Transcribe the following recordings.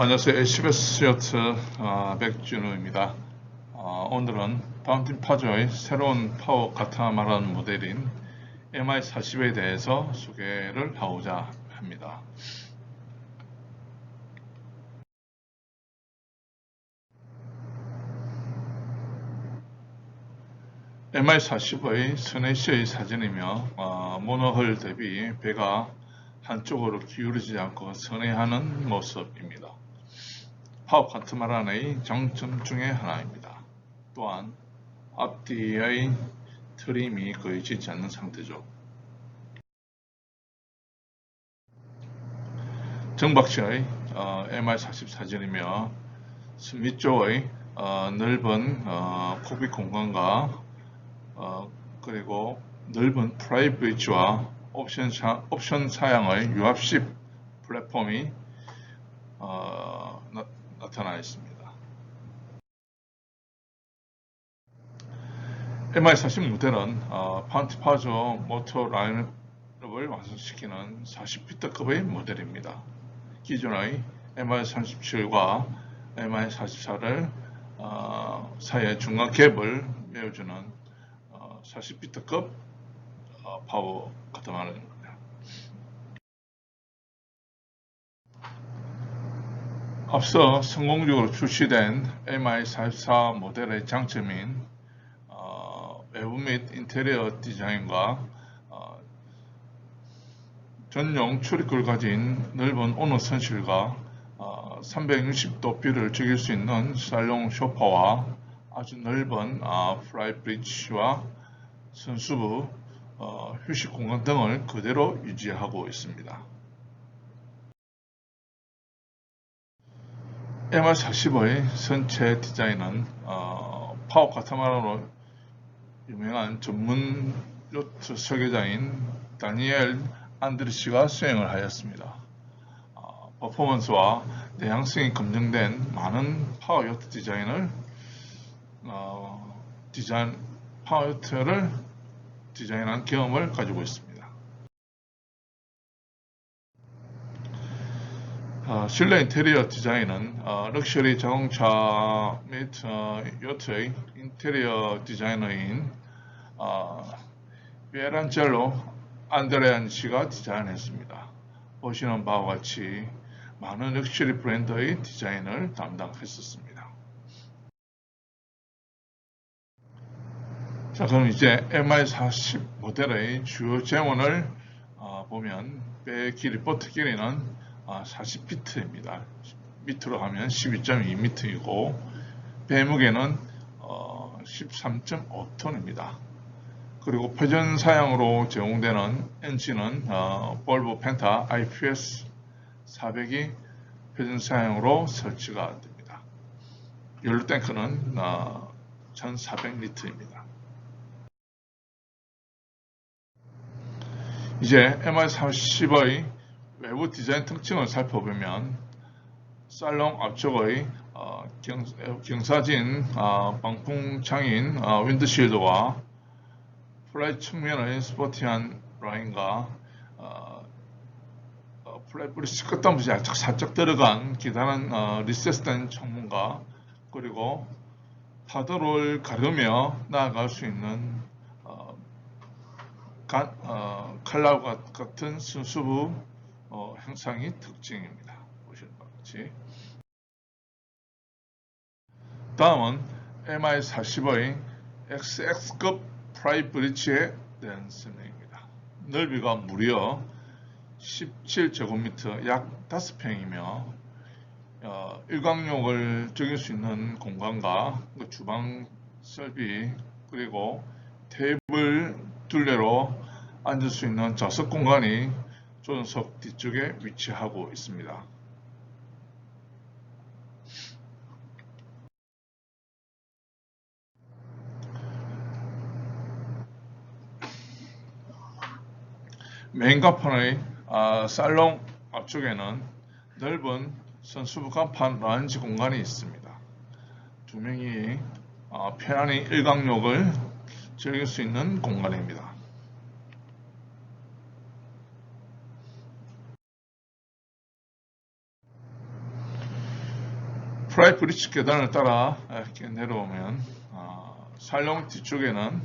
안녕하세요. SBS 시어트 어, 백준우입니다. 어, 오늘은 파운틴 파저의 새로운 파워 카타마란 모델인 MI40에 대해서 소개를 하고자 합니다. MI40의 스네시의 사진이며 어, 모노홀 대비 배가 한쪽으로 기울이지 않고 선회하는 모습입니다. 파워 카트마란의 장점 중의 하나입니다. 또한 앞뒤의 트림이 거의 짓지 않는 상태죠. 정박시의 어, MR40 사진이며 위쪽의 어, 넓은 어, 코빅 공간과 어, 그리고 넓은 프라이브리지와 옵션, 사, 옵션 사양의 유압식 플랫폼이 어, 나, 나타나 있습니다. MI40 모델은 어, 파운티 파저 모터 라인업을 완성시키는 40피트급의 모델입니다. 기존의 MI37과 MI44를 어, 사이의 중간 갭을 메워주는 어, 40피트급 어, 파워 카타마란입니다. 앞서 성공적으로 출시된 MI44 모델의 장점인 어, 외부 및 인테리어 디자인과 어, 전용 출입구를 가진 넓은 오너 선실과 어, 360도 뷰를 즐길 수 있는 살롱 쇼파와 아주 넓은 어, 프라이 브리지와 선수부, 어, 휴식 공간 등을 그대로 유지하고 있습니다. MR40의 선체 디자인은 어, 파워 카타마란으로 유명한 전문 요트 설계자인 다니엘 안드리시가 수행을 하였습니다. 어, 퍼포먼스와 내향성이 검증된 많은 파워 요트 디자인을 어, 디자인 파워 요트를 디자인한 경험을 가지고 있습니다. 어, 실내 인테리어 디자인은 어, 럭셔리 자동차 및 어, 요트의 인테리어 디자이너인 어, 베란젤로 안드레안 씨가 디자인했습니다. 보시는 바와 같이 많은 럭셔리 브랜드의 디자인을 담당했었습니다. 자 그럼 이제 MI40 모델의 주요 재원을 어, 보면 배 길이, 보트 길이는 40피트입니다. 밑으로 가면 12.2m이고 배무게는 13.5톤입니다. 그리고 표준 사양으로 제공되는 엔진은 볼보 펜타 IPS 400이 표준 사양으로 설치가 됩니다. 연료 탱크는 1400리터입니다. 이제 MI30의 외부 디자인 특징을 살펴보면 살롱 앞쪽의 어, 경, 사진 어, 방풍창인 어, 윈드실드와 플라이 측면의 스포티한 라인과 어, 어, 플라이 브리시 끝단부터 살짝, 살짝 들어간 기다란 어, 리세스된 창문과 그리고 파도를 가르며 나아갈 수 있는 어, 간, 어, 칼라와 같은 순수부 어, 형상이 특징입니다. 보시는 것 같이. 다음은 MI40의 XX급 프라이 브리지에 대한 설명입니다. 넓이가 무려 17제곱미터 약 5평이며 어, 일광욕을 적일 수 있는 공간과 그 주방 설비 그리고 테이블 둘레로 앉을 수 있는 좌석 공간이 조전석 뒤쪽에 위치하고 있습니다. 메인 간판의 아, 살롱 앞쪽에는 넓은 선수부 간판 라운지 공간이 있습니다. 두 명이 아, 편안히 일광욕을 즐길 수 있는 공간입니다. 프라이 브리치 계단을 따라 이렇게 내려오면 어, 살롱 뒤쪽에는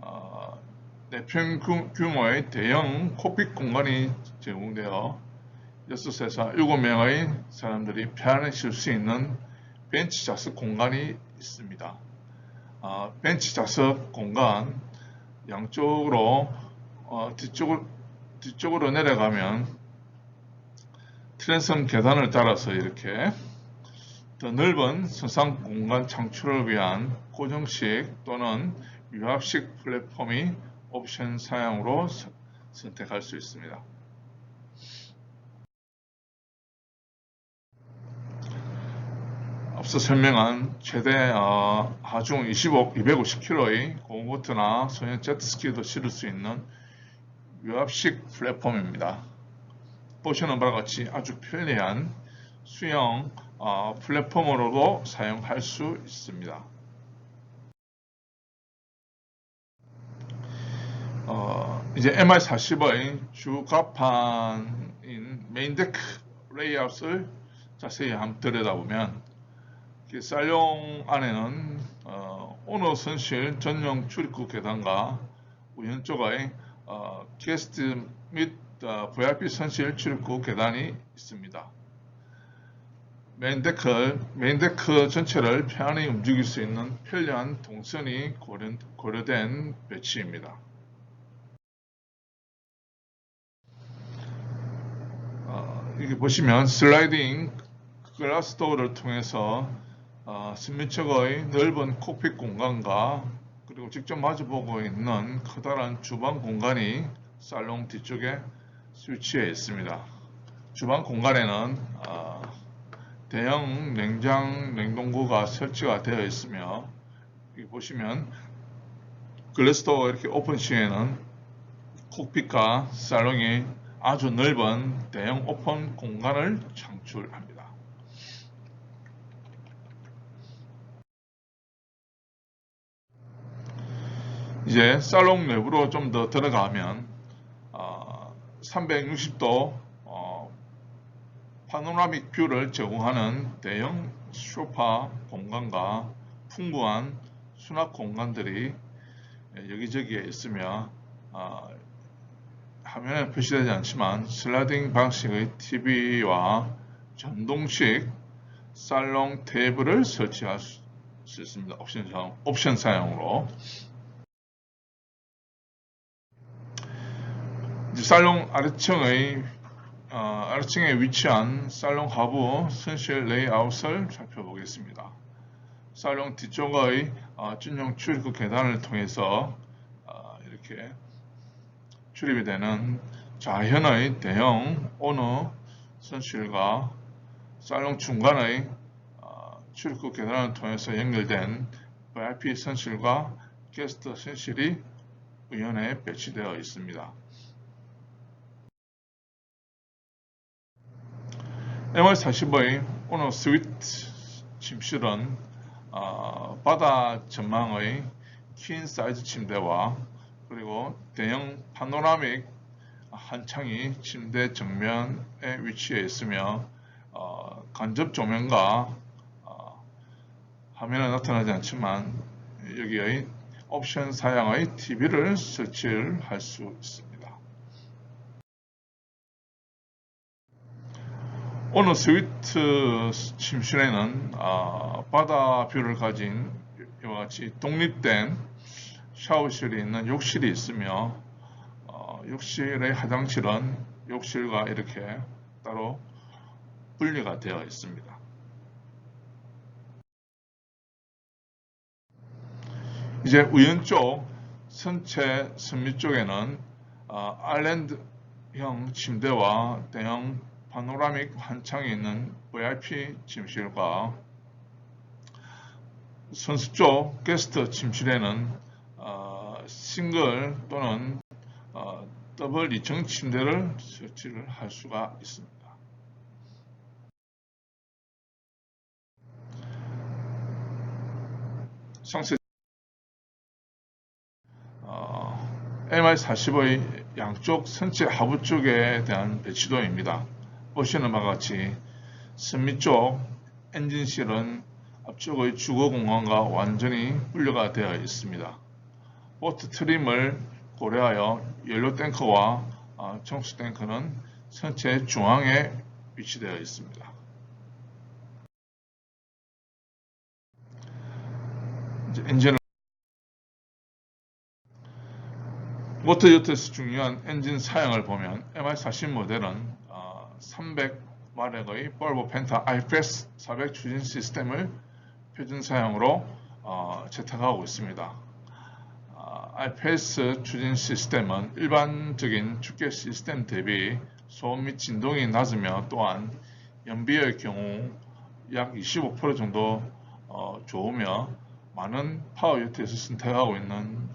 어, 내평 규- 규모의 대형 코핏 공간이 제공되어 6에서 7명의 사람들이 편안히 쉴 수 있는 벤치 좌석 공간이 있습니다. 어, 벤치 좌석 공간 양쪽으로 어, 뒤쪽으로, 뒤쪽으로 내려가면 트랜섬 계단을 따라서 이렇게 더 넓은 선상 공간 창출을 위한 고정식 또는 유압식 플랫폼이 옵션 사양으로 서- 선택할 수 있습니다. 앞서 설명한 최대 어, 하중 25, 250kg의 고보트나 소형 제트스키도 실을 수 있는 유압식 플랫폼입니다. 보시는 바와 같이 아주 편리한 수영 어, 플랫폼으로도 사용할 수 있습니다. 어, 이제 MR40의 주갑판인 메인데크 레이아웃을 자세히 한번 들여다보면 이 쌀용 안에는 어, 오너 선실 전용 출입구 계단과 우연 쪽의 어, 게스트 및 어, VIP 선실 출입구 계단이 있습니다. 메인데크, 메인데크 전체를 편안히 움직일 수 있는 편리한 동선이 고려, 고려된 배치입니다. 어, 여기 보시면 슬라이딩 글라스 도어를 통해서 어, 스미처의 넓은 콕핏 공간과 그리고 직접 마주보고 있는 커다란 주방 공간이 살롱 뒤쪽에 스위치해 있습니다. 주방 공간에는 어, 대형 냉장 냉동고가 설치가 되어 있으며 여기 보시면 글래스도어 이렇게 오픈 시에는 콕핏과 살롱이 아주 넓은 대형 오픈 공간을 창출합니다. 이제 살롱 내부로 좀 더 들어가면 어, 360도 어, 파노라믹 뷰를 제공하는 대형 소파 공간과 풍부한 수납 공간들이 여기저기에 있으며 어, 화면에 표시되지 않지만 슬라이딩 방식의 TV와 전동식 살롱 테이블을 설치할 수 있습니다. 옵션, 사용, 옵션 사용으로 살롱 아래층의 어, 아래층에 위치한 살롱 하부 선실 레이아웃을 살펴보겠습니다. 살롱 뒤쪽의 어, 준용 출입구 계단을 통해서 어, 이렇게 출입이 되는 좌현의 대형 오너 선실과 살롱 중간의 어, 출입구 계단을 통해서 연결된 VIP 선실과 게스트 선실이 우연에 배치되어 있습니다. MR45의 오너 스위트 침실은 어, 바다 전망의 퀸 사이즈 침대와 그리고 대형 파노라믹 한 창이 침대 정면에 위치해 있으며 어, 간접 조명과 어, 화면에 나타나지 않지만 여기의 옵션 사양의 TV를 설치를 할수 있습니다. 오늘 스위트 침실에는 어, 바다 뷰를 가진 이와 같이 독립된 샤워실이 있는 욕실이 있으며 어, 욕실의 화장실은 욕실과 이렇게 따로 분리가 되어 있습니다. 이제 우연 쪽 선체 선미 쪽에는 어, 아일랜드형 침대와 대형 파노라믹 한창에 있는 VIP 침실과 선수 쪽 게스트 침실에는 어, 싱글 또는 어, 더블 2층 침대를 설치를 할 수가 있습니다. 상세 어, MI45의 양쪽 선체 하부 쪽에 대한 배치도입니다. 보시는 바와 같이 선미 쪽 엔진실은 앞쪽의 주거 공간과 완전히 분리가 되어 있습니다. 보트 트림을 고려하여 연료 탱크와 아, 정수 탱크는 선체 중앙에 위치되어 있습니다. 엔진을 모터 요트에서 중요한 엔진 사양을 보면 MR40 모델은 300마력의 볼보 펜타 IPS 400 추진 시스템을 표준 사양으로 어, 채택하고 있습니다. 어, IPS 추진 시스템은 일반적인 축계 시스템 대비 소음 및 진동이 낮으며 또한 연비의 경우 약 25% 정도 어, 좋으며 많은 파워 유트에서 선택하고 있는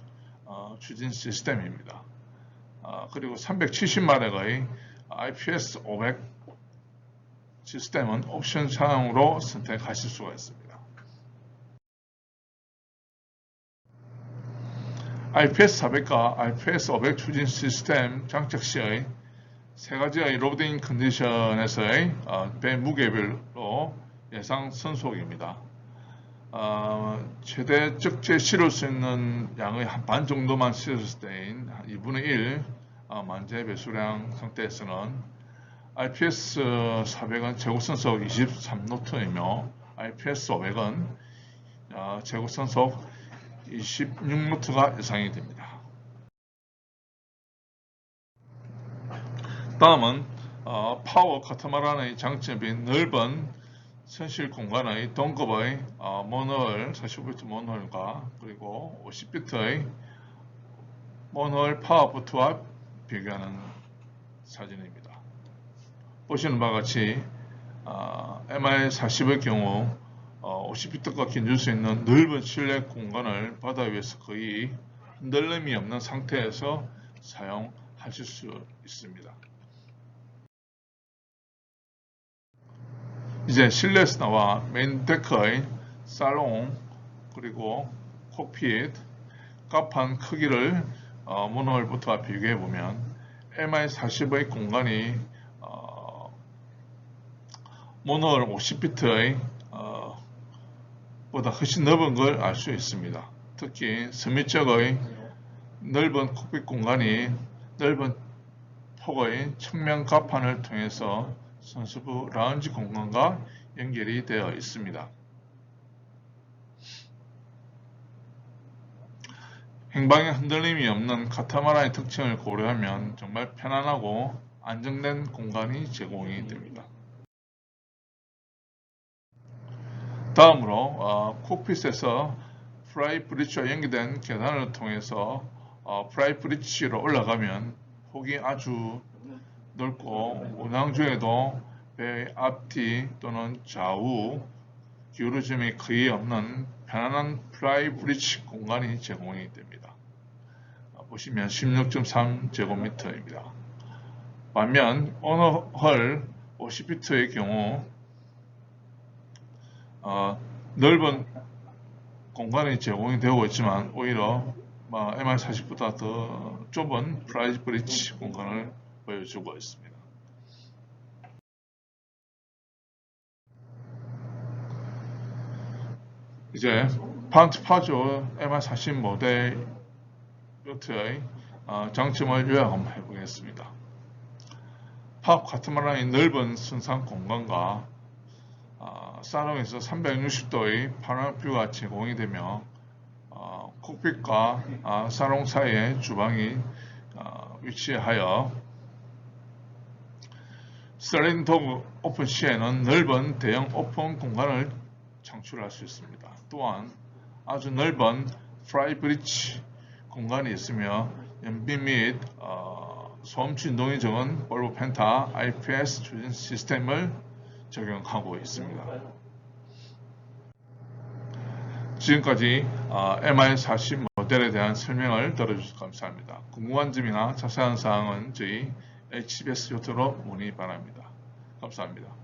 어, 추진 시스템입니다. 어, 그리고 370마력의 IPS 500 시스템은 옵션 사양으로 선택하실 수가 있습니다. IPS 400과 IPS 500 추진 시스템 장착 시의 세 가지의 로딩 컨디션에서의 어, 배 무게별로 예상 선속입니다. 어, 최대 적재 실을 수 있는 양의 한 반 정도만 실었을 때인 2분의 1 어, 만재 배수량 상태에서는 IPS 400은 제곱선속 23노트이며 IPS 500은 어, 제곱선속 26노트가 예상이 됩니다. 다음은 어, 파워 카타마란의 장점인 넓은 선실 공간의 동급의 어, 모노홀 45비트 모노홀과 그리고 50비트의 모노홀 파워포트와 비교하는 사진입니다. 보시는 바와 같이 어, MI40의 경우 어, 50비트가 견줄 수 있는 넓은 실내 공간을 바다 위에서 거의 흔들림이 없는 상태에서 사용하실 수 있습니다. 이제 실내에서 나와 메인 데크의 살롱 그리고 콕핏 갑판 크기를 어, 모노홀부터 비교해 보면 MI40의 공간이 어, 모노홀 50비트의 어, 보다 훨씬 넓은 걸 알 수 있습니다. 특히 서밋 쪽의 넓은 콕핏 공간이 넓은 폭의 측면 갑판을 통해서 선수부 라운지 공간과 연결이 되어 있습니다. 행방에 흔들림이 없는 카타마라의 특징을 고려하면 정말 편안하고 안정된 공간이 제공이 됩니다. 다음으로 어, 콕핏에서 프라이 브리치와 연결된 계단을 통해서 어, 프라이 브리치로 올라가면 폭이 아주 넓고 운항 중에도 배의 앞뒤 또는 좌우 기울어짐이 거의 없는 편안한 프라이 브리치 공간이 제공이 됩니다. 보시면 16.3 제곱미터입니다. 반면 오너헐 50피트의 경우 어, 넓은 공간이 제공이 되고 있지만 오히려 MR40보다 더 좁은 프라이 브리치 공간을 보여주고 있습니다. 이제 판트파조 MR40 모델 요트의 어, 장점을 요약 한번 해보겠습니다. 팝 카트마란의 넓은 순상 공간과 어, 사롱에서 360도의 파노 뷰가 제공이 되며 어, 콕핏과 어, 사롱 사이에 주방이 어, 위치하여 도구 오픈 시에는 넓은 대형 오픈 공간을 창출할 수 있습니다. 또한 아주 넓은 프라이 브리치 공간이 있으며 연비 및 어, 소음 진동이 적은 볼보 펜타 IPS 추진 시스템을 적용하고 있습니다. 지금까지 어, MI40 모델에 대한 설명을 들어주셔서 감사합니다. 궁금한 점이나 자세한 사항은 저희 HBS 요트로 문의 바랍니다. 감사합니다.